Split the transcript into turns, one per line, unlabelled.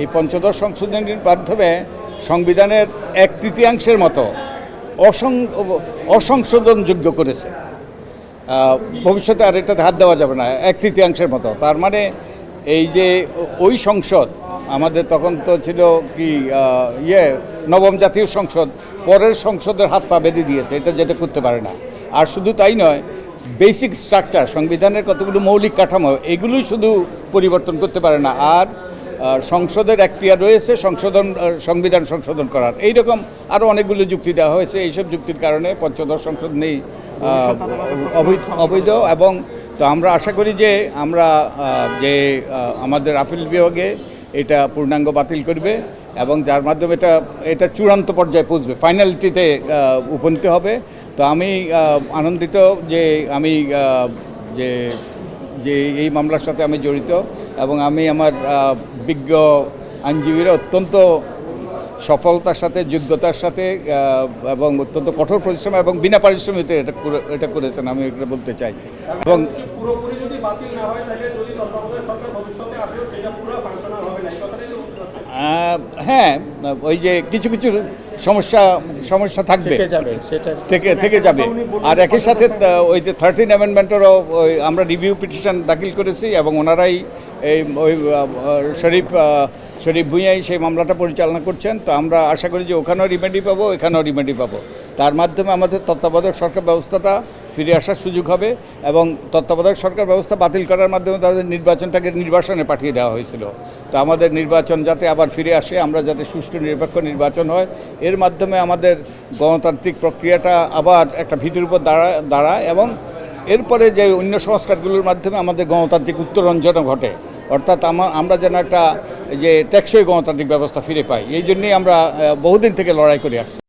এই পঞ্চদশ সংশোধনীর মাধ্যমে সংবিধানের এক তৃতীয়াংশের মতো অসং অসংশোধনযোগ্য করেছে। ভবিষ্যতে আর এটাতে হাত দেওয়া যাবে না, এক তৃতীয়াংশের মতো। তার মানে এই যে ওই সংসদ, আমাদের তখন তো ছিল কি ইয়ে নবম জাতীয় সংসদ, পরের সংসদের হাত পা বেঁধে দিয়েছে, এটা যেটা করতে পারে না। আর শুধু তাই নয় বেসিক স্ট্রাকচার সংবিধানের কতগুলো মৌলিক কাঠামো, এগুলোই শুধু পরিবর্তন করতে পারে না। আর সংসদের এখতিয়ার রয়েছে, সংশোধন সংবিধান সংশোধন করার। এইরকম আরও অনেকগুলো যুক্তি দেওয়া হয়েছে। এইসব যুক্তির কারণে পঞ্চদশ সংসদ নেই অবৈধ এবং তো আমরা আশা করি যে আমরা যে আমাদের আপিল বিভাগে এটা পূর্ণাঙ্গ বাতিল করবে এবং যার মাধ্যমে এটা এটা চূড়ান্ত পর্যায়ে পৌঁছবে। ফাইনালিটিতে উপনীত হবে। তো আমি আনন্দিত যে আমি যে যে এই মামলার সাথে আমি জড়িত এবং আমি আমার বিজ্ঞ আইনজীবীরা অত্যন্ত সফলতার সাথে, যোগ্যতার সাথে এবং অত্যন্ত কঠোর পরিশ্রম এবং বিনা পারিশ্রমিতে এটা এটা করেছেন, আমি এটা বলতে চাই। এবং
পুরোপুরি যদি বাতিল না হয়, তাহলে যদি তত্ত্বাবধায়ক সরকার ভবিষ্যতে সেটা পুরো ফাংশনাল হবে না এই কথাটাই তো বলতে চাচ্ছেন।
আহ, হ্যাঁ ওই যে কিছু কিছু সমস্যা সমস্যা থাকবে।
থেকে
থেকে যাবে। আর একই সাথে ওই যে থার্টিন অ্যামেন্ডমেন্টেরও ওই আমরা রিভিউ পিটিশন দাখিল করেছি এবং ওনারাই এই ওই শরীফ শরীফ ভুঁইয়াই সেই মামলাটা পরিচালনা করছেন। তো আমরা আশা করি যে ওখানেও রিমেডি পাবো এখানেও রিমেডি পাবো। তার মাধ্যমে আমাদের তত্ত্বাবধায়ক সরকার ব্যবস্থাটা ফিরে আসার সুযোগ হবে এবং তত্ত্বাবধায়ক সরকার ব্যবস্থা বাতিল করার মাধ্যমে তাদের নির্বাচনটাকে নির্বাসনে পাঠিয়ে দেওয়া হয়েছিল। তো আমাদের নির্বাচন যাতে আবার ফিরে আসে, আমরা যাতে সুষ্ঠু নিরপেক্ষ নির্বাচন হয়, এর মাধ্যমে আমাদের গণতান্ত্রিক প্রক্রিয়াটা আবার একটা ভিতির উপর দাঁড়া, দাঁড়ায় এবং এরপরে যে অন্য সংস্কারগুলোর মাধ্যমে আমাদের গণতান্ত্রিক উত্তরঞ্জনও ঘটে, অর্থাৎ আমা- আমরা যেন একটা যে টেকসই গণতান্ত্রিক ব্যবস্থা ফিরে পাই, এই জন্যেই আমরা বহুদিন থেকে লড়াই করে আসছি।